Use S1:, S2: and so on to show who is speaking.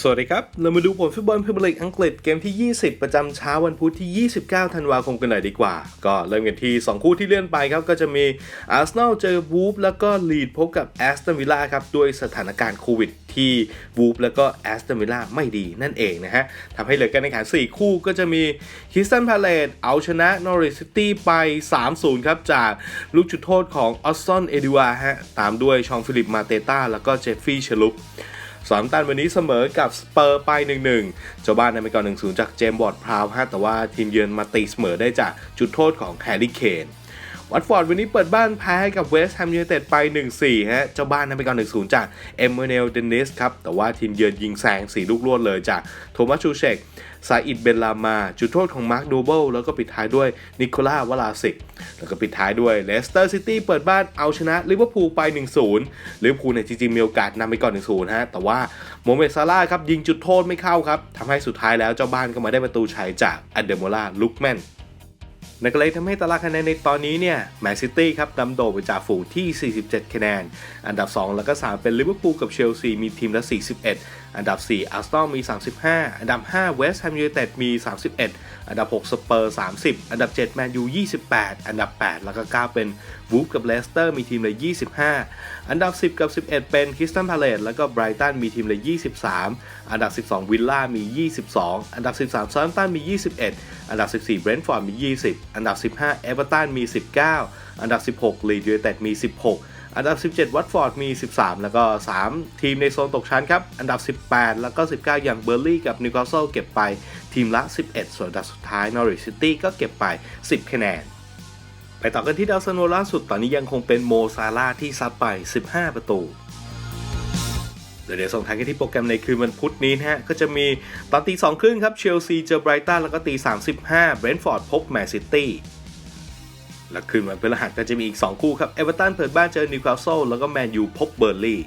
S1: สวัสดีครับ เรามาดูผลฟุตบอลพรีเมียร์ลีกอังกฤษเกมที่ 20 ประจำเช้าวันพุธที่ 29 ธันวาคมกันหน่อยดีกว่า ก็เริ่มกันที่ 2 คู่ที่เลื่อนไปครับ ก็จะมีอาร์เซนอลเจอวูฟแล้วก็ลีดพบกับแอสตันวิลล่าครับ ด้วยสถานการณ์โควิดที่วูฟแล้วก็แอสตันวิลล่าไม่ดีนั่นเองนะฮะทำให้เหลือการแข่งขัน 4 คู่ก็จะมีคิสตันพาเลตเอาชนะนอริซิตี้ไป 3-0 ครับ จากลูกจุดโทษของออสซอนเอดิวาฮะตามด้วยชองฟิลิปมาเตต้าแล้วก็เจฟฟี่เชลุป สามตันวันนี้เสมอกับสเปอร์ไป 1-1 เจ้าบ้านนำไปก่อน 1-0 จากเจมส์บอร์ดพราวฮะแต่ว่าทีมเยือนมาตีเสมอได้จากจุดโทษของแฮร์รี่เคน วัตฟอร์ดวันนี้เปิดบ้านแพ้ให้กับเวสต์แฮมยูไนเต็ดไป 1-4 ฮะ เจ้าบ้านนำไปก่อน1-0 จากเอมเมเนลเดนิสครับ แต่ว่าทีมเยือนยิงแซง4ลูกรวดเลยจากโทมัสชูเชกซาอิดเบนลามา จุดโทษของมาร์คดูเบิลแล้วก็ปิดท้ายด้วยนิโคล่าวลาสิก แล้วก็ปิดท้ายด้วยเลสเตอร์ซิตี้เปิดบ้านเอาชนะลิเวอร์พูลไป 1-0ลิเวอร์พูลเนี่ยจริงๆมีโอกาสนำไปก่อน 1-0 ฮะ แต่ว่าโมเมดซาร่าครับยิงจุดโทษไม่เข้าครับทำให้สุดท้ายแล้วเจ้าบ้านก็มาได้ประตูชัยจากอันเดโมล่าลุกแมน นั่นก็เลยทำให้ตารางคะแนนในตอนนี้เนี่ยแมนซิตี้ครับนำโด่งไปจากฝูงที่ 47 คะแนน อันดับ 2 แล้วก็ 3 เป็นลิเวอร์พูลกับเชลซีมีทีมละ 41 อันดับ 4 อาร์เซนอลมี 35 อันดับ 5 เวสต์แฮมยูไนเต็ดมี 31 อันดับ 6 สเปอร์ 30 อันดับ 7 แมนยู 28 อันดับ 8 แล้วก็ 9 เป็นวูฟกับเลสเตอร์มีทีมละ 25 อันดับ 10 กับ 11 เป็นคริสตันพาเลตแล้วก็ไบรตันมีทีมละ 23 อันดับ 12 วิลล่ามี 22 อันดับ 13ซาร์ตันมี 21 อันดับ 14 เบรนท์ฟอร์ดมี 20อันดับ 15เอเวอร์ตันมี 19 อันดับ 16ลีดยูไนเต็ดมี 16 อันดับ 17 วัตฟอร์ดมี 13 แล้วก็ 3 ทีมในโซนตกชั้นครับ อันดับ 18 แล้วก็ 19 อย่างเบอร์ลี่กับนิวคาสเซิลเก็บไปทีมละ 11 ส่วนอันดับสุดท้ายนอริชซิตี้ก็เก็บไป 10 คะแนนไปต่อกันที่ดาวซันโวล่าสุดตอนนี้ยังคงเป็นโมซาร่าที่ซัดไป 15 ประตู เดี๋ยวส่งท้ายกันที่โปรแกรมในคืนวันพุธนี้นะฮะ ก็จะมีตอนตีสองครึ่งครับเชลซีเจอไบรตันแล้วก็ตีสามสิบรนท์ฟอร์ดพบแมนซิตี้และคืนวันพฤหัสก็จะมีอีก 2 คู่ครับเอเวอร์ตันเปิดบ้านเจอนิวคาสเซิลแล้วก็แมนยูพบเบอร์ลี่